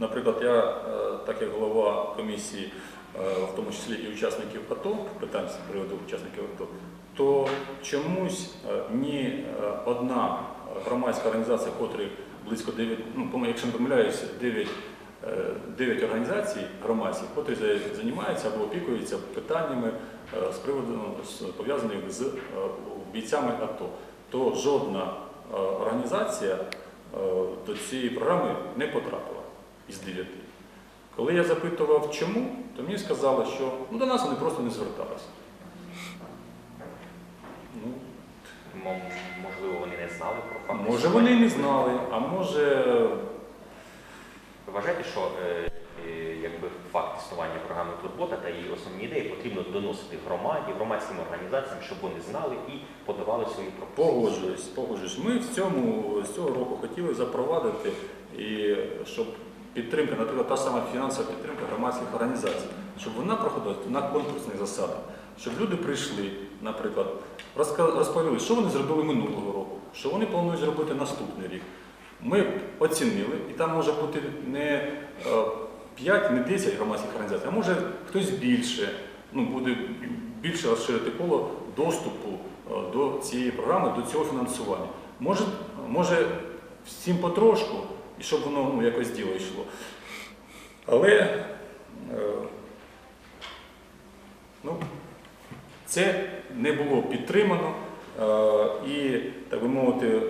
Наприклад, я, е, так як голова комісії, е, в тому числі і учасників АТО, питань з приводу учасників АТО, то чомусь е, ні одна громадська організація, котрі близько 9, ну, якщо не помиляюся, 9, е, 9 організацій громадських, котрі займаються або опікуються питаннями з приводу ну, пов'язаних з бійцями АТО, то жодна організація до цієї програми не потрапила із 9. Коли я запитував, чому, то мені сказали, що ну, до нас вони просто не зверталися. Ну, Можливо, вони не знали про факт. може вони не знали, а може Ви вважаєте, що е, е, якби факт існування програми Турбота та її основні ідеї потрібно доносити громаді, громадським організаціям, щоб вони знали і подавали свої пропозиції? Погоджуюсь, погоджуюсь. Ми в цьому з цього року хотіли запровадити і щоб підтримка, наприклад, та сама фінансова підтримка громадських організацій, щоб вона проходила на конкурсних засадах, щоб люди прийшли, наприклад, розповіли, що вони зробили минулого року, що вони планують зробити наступний рік. Ми оцінили, і там може бути не 5, не 10 громадських організацій, а може хтось більше, ну буде більше розширити коло доступу е, до цієї програми, до цього фінансування. Може, може всім потрошку, і щоб воно ну, якось діло йшло. Але е, ну, це не було підтримано. е, І, так би мовити, е,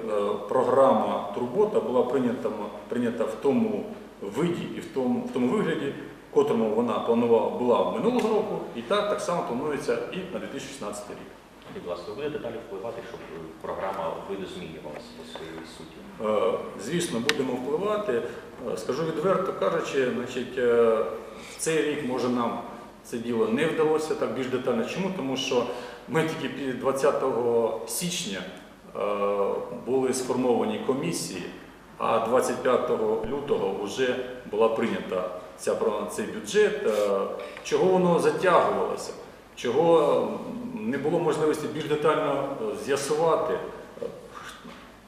програма Турбота була прийнята, прийнята в тому виді і в тому, в тому вигляді, в котрому вона планувала була минулого року, і так, так само планується і на 2016 рік. Ласка, будете далі впливати, щоб е, програма видозмінювалася по своїй суті? Е, Звісно, будемо впливати. Е, Скажу відверто кажучи, значить, цей рік може нам це діло не вдалося так більш детально. Чому? Тому що ми тільки 20 січня були сформовані комісії, а 25 лютого вже була прийнята ця цей бюджет. Чого воно затягувалося? Чого не було можливості більш детально е, з'ясувати? Е,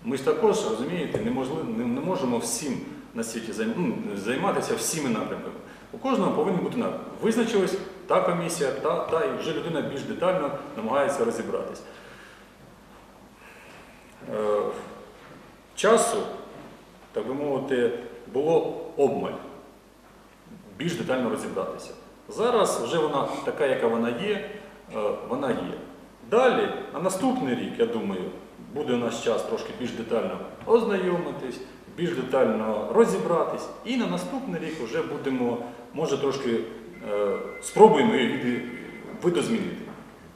ми ж також розумієте, не, можливо, не, не можемо всім на світі ну, займатися всіми напрямками. У кожного повинен бути напрямок. Визначилась та комісія, та, та, і вже людина більш детально намагається розібратись. Е, часу, так би мовити, було обмаль більш детально розібратися. Зараз вже вона така, яка вона є, е, вона є. Далі, на наступний рік, я думаю, буде у нас час трошки більш детально ознайомитись, більш детально розібратись. І на наступний рік вже будемо, може, трошки е, спробуємо її видозмінити.